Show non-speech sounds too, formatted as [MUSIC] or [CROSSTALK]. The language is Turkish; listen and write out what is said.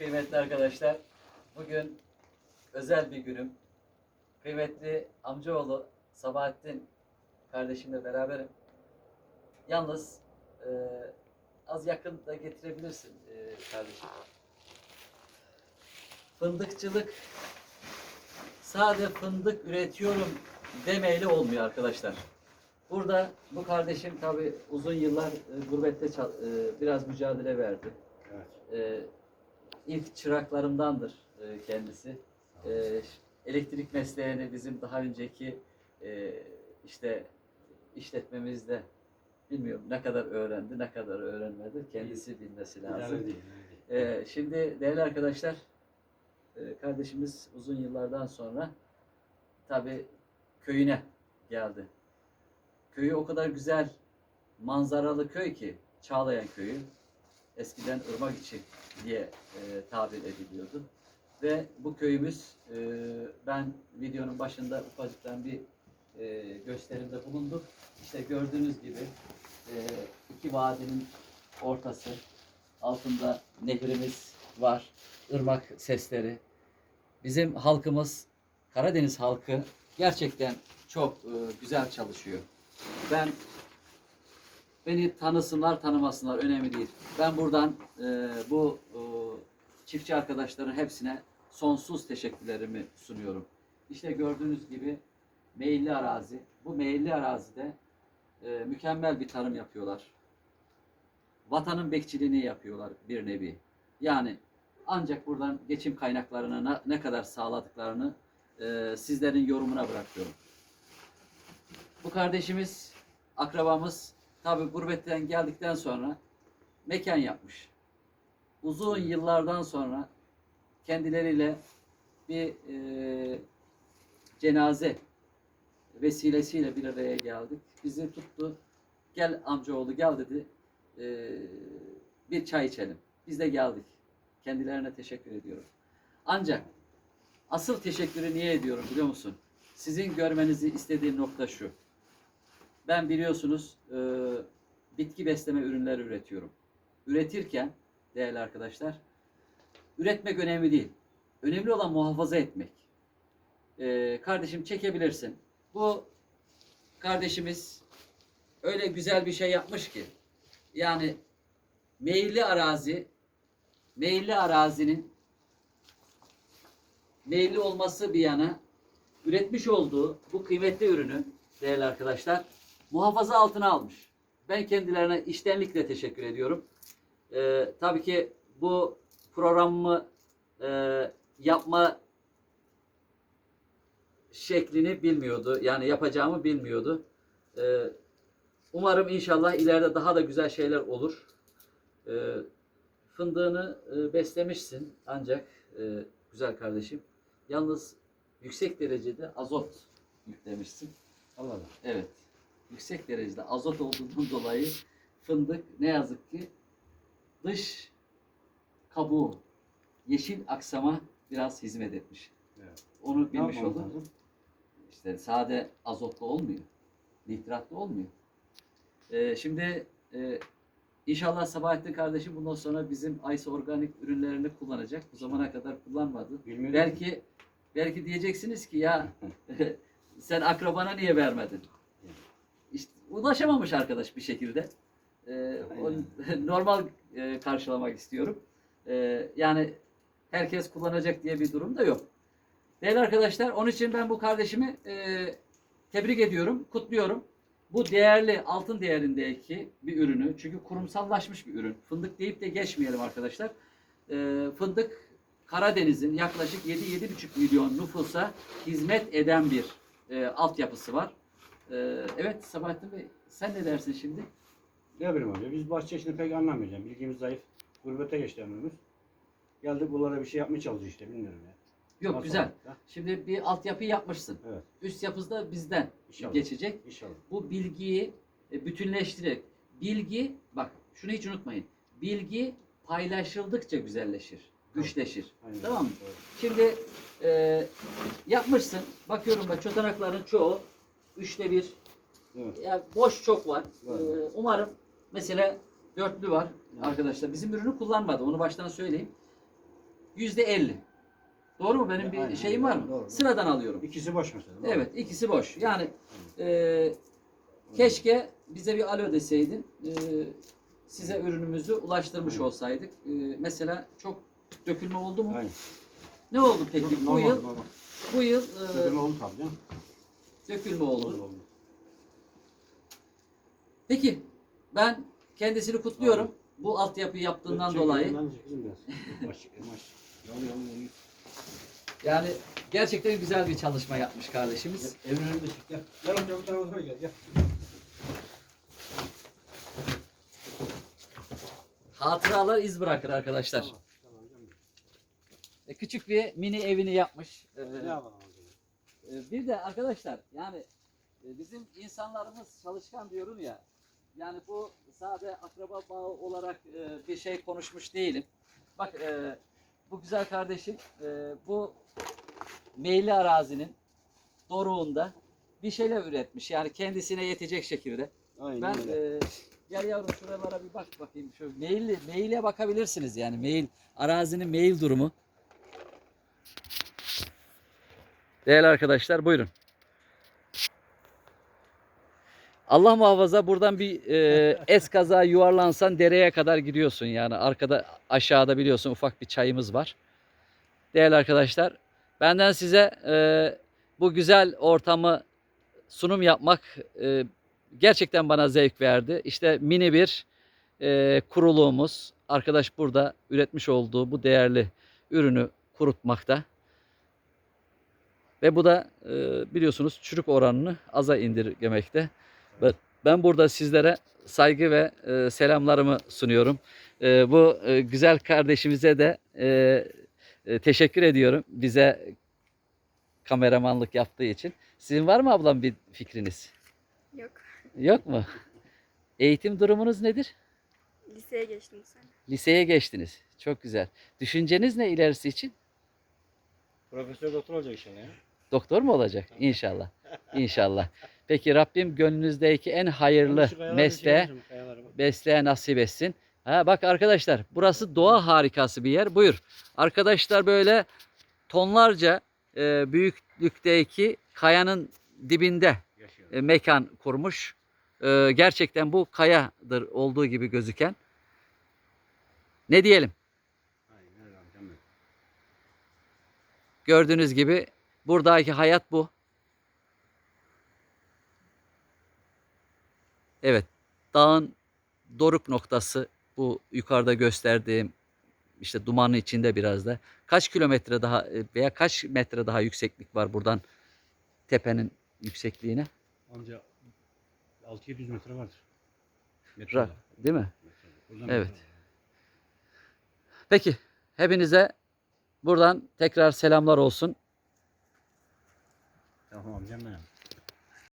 kıymetli arkadaşlar. Bugün özel bir günüm. Kıymetli amcaoğlu Sabahattin kardeşimle beraberim. Yalnız e, az yakın da getirebilirsin e, kardeşim. Fındıkçılık sade fındık üretiyorum demeyle olmuyor arkadaşlar. Burada bu kardeşim tabi uzun yıllar e, gurbette çal- e, biraz mücadele verdi. Evet. E, ilk çıraklarımdandır e, kendisi. E, elektrik mesleğini bizim daha önceki e, işte işletmemizde bilmiyorum ne kadar öğrendi, ne kadar öğrenmedi. Kendisi bilmesi lazım. Şimdi değerli arkadaşlar, e, kardeşimiz uzun yıllardan sonra tabi köyüne geldi. Köyü o kadar güzel manzaralı köy ki Çağlayan köyü. Eskiden ırmak içi diye e, tabir ediliyordu. Ve bu köyümüz e, ben videonun başında ufacıktan bir e, gösterimde bulundum. İşte gördüğünüz gibi e, iki vadinin ortası altında nehrimiz var. ırmak sesleri. Bizim halkımız, Karadeniz halkı gerçekten çok e, güzel çalışıyor. Ben beni tanısınlar tanımasınlar önemli değil. Ben buradan e, bu e, çiftçi arkadaşların hepsine sonsuz teşekkürlerimi sunuyorum. İşte gördüğünüz gibi meyilli arazi. Bu meyilli arazide e, mükemmel bir tarım yapıyorlar vatanın bekçiliğini yapıyorlar bir nevi. Yani ancak buradan geçim kaynaklarını ne, ne kadar sağladıklarını e, sizlerin yorumuna bırakıyorum. Bu kardeşimiz, akrabamız tabi gurbetten geldikten sonra mekan yapmış. Uzun yıllardan sonra kendileriyle bir e, cenaze vesilesiyle bir araya geldik. Bizi tuttu. Gel amcaoğlu gel dedi e, bir çay içelim. Biz de geldik. Kendilerine teşekkür ediyorum. Ancak asıl teşekkürü niye ediyorum biliyor musun? Sizin görmenizi istediğim nokta şu. Ben biliyorsunuz e, bitki besleme ürünleri üretiyorum. Üretirken değerli arkadaşlar üretmek önemli değil. Önemli olan muhafaza etmek. E, kardeşim çekebilirsin. Bu kardeşimiz öyle güzel bir şey yapmış ki yani meyilli arazi meyilli arazinin meyilli olması bir yana üretmiş olduğu bu kıymetli ürünü değerli arkadaşlar muhafaza altına almış. Ben kendilerine iştenlikle teşekkür ediyorum. Ee, tabii ki bu programımı e, yapma şeklini bilmiyordu. Yani yapacağımı bilmiyordu. Ee, Umarım inşallah ileride daha da güzel şeyler olur. Ee, fındığını e, beslemişsin ancak e, güzel kardeşim. Yalnız yüksek derecede azot yüklemişsin. Allah Allah. Evet. Yüksek derecede azot olduğundan [LAUGHS] dolayı fındık ne yazık ki dış kabuğu yeşil aksama biraz hizmet etmiş. Evet. Onu bilmiş olduk. lazım? İşte sade azotlu olmuyor. Nitratlı olmuyor. Ee, şimdi e, inşallah Sabahattin kardeşim bundan sonra bizim Aysa organik ürünlerini kullanacak. Bu zamana kadar kullanmadı. Bilmiyordum. Belki belki diyeceksiniz ki ya [LAUGHS] [LAUGHS] sen akrabana niye vermedin? Ulaşamamış arkadaş bir şekilde. O- [LAUGHS] normal e, karşılamak istiyorum. Ee, yani herkes kullanacak diye bir durum da yok. Değerli arkadaşlar, onun için ben bu kardeşimi e, tebrik ediyorum, kutluyorum. Bu değerli, altın değerindeki bir ürünü, çünkü kurumsallaşmış bir ürün. Fındık deyip de geçmeyelim arkadaşlar. E, fındık Karadeniz'in yaklaşık 7-7,5 milyon nüfusa hizmet eden bir e, altyapısı var. E, evet Sabahattin Bey, sen ne dersin şimdi? Ne bileyim abi. Biz bahçe işini pek anlamayacağım. Bilgimiz zayıf. Gurbete geçti ömrümüz. Geldik buralara bir şey yapmaya çalışıyor işte. Bilmiyorum ya. Yok Nasıl güzel. olacak da? Şimdi bir altyapı yapmışsın. Evet. Üst yapısı da bizden İnşallah. geçecek. İnşallah. bu bilgiyi e, bütünleştirerek bilgi bak şunu hiç unutmayın. Bilgi paylaşıldıkça güzelleşir, güçleşir. Aynen. Tamam mı? Doğru. Şimdi e, yapmışsın. Bakıyorum ben çotanakların çoğu üçte bir. Evet. Ya boş çok var. Var. E, umarım mesela dörtlü var Evet. arkadaşlar. Bizim ürünü kullanmadı. Onu baştan söyleyeyim. yüzde elli. Doğru mu? Benim bir Aynen, şeyim var mı? doğru, doğru. Sıradan alıyorum. İkisi boş mesela. Evet, ikisi boş. Yani e, keşke bize bir alo deseydin. e, size ürünümüzü ulaştırmış Aynen. olsaydık. E, mesela çok dökülme oldu mu? Aynen. Ne oldu peki? bu Normal, yıl normal. bu yıl e, Dökülme oldu tabii canım. Dökülme oldu. Peki ben kendisini kutluyorum. Bu altyapıyı yaptığından Çekelim, dolayı. Yani gerçekten güzel bir çalışma yapmış kardeşimiz. Evin önünde çık gel. Gel amca bu tarafa gel. gel. Hatıralar iz bırakır arkadaşlar. Tamam, tamam. E, Küçük bir mini evini yapmış. E, Ne yapalım amca? e, bir de arkadaşlar yani e, bizim insanlarımız çalışkan diyorum ya. Yani bu sade akraba bağı olarak e, bir şey konuşmuş değilim. Bak e, bu güzel kardeşim bu meyli arazinin doruğunda bir şeyler üretmiş. Yani kendisine yetecek şekilde. Aynen Ben öyle. e, gel yavrum şuralara bir bak bakayım. Şu mail maile bakabilirsiniz yani mail arazinin mail durumu. Değerli arkadaşlar buyurun. Allah muhafaza buradan bir e, [LAUGHS] es kaza yuvarlansan dereye kadar gidiyorsun yani arkada aşağıda biliyorsun ufak bir çayımız var. Değerli arkadaşlar benden size e, bu güzel ortamı sunum yapmak e, gerçekten bana zevk verdi. İşte mini bir e, kuruluğumuz. Arkadaş burada üretmiş olduğu bu değerli ürünü kurutmakta. Ve bu da e, biliyorsunuz çürük oranını aza indirgemekte. Ben, ben burada sizlere saygı ve e, selamlarımı sunuyorum. E, bu e, güzel kardeşimize de e, e, teşekkür ediyorum bize kameramanlık yaptığı için. Sizin var mı ablam bir fikriniz? Yok. Yok mu? Eğitim durumunuz nedir? Liseye geçtim bu sene. Liseye geçtiniz. Çok güzel. Düşünceniz ne ilerisi için? Profesör doktor olacak inşallah ya. Doktor mu olacak? İnşallah. İnşallah. Peki Rabbim gönlünüzdeki en hayırlı mesleğe, mesleğe nasip etsin. Ha bak arkadaşlar burası doğa harikası bir yer. Buyur. Arkadaşlar böyle tonlarca e, büyüklükteki kayanın dibinde e, mekan kurmuş. E, gerçekten bu kayadır olduğu gibi gözüken. Ne diyelim? Gördüğünüz gibi buradaki hayat bu. Evet. Dağın doruk noktası bu yukarıda gösterdiğim işte dumanın içinde biraz da. Kaç kilometre daha e, veya kaç metre daha yükseklik var buradan tepenin yüksekliğine? Amca 600-700 metre vardır. Metre Ra-. Değil mi? Metre Evet. metre. Peki hepinize buradan tekrar selamlar olsun. 然后我们见面。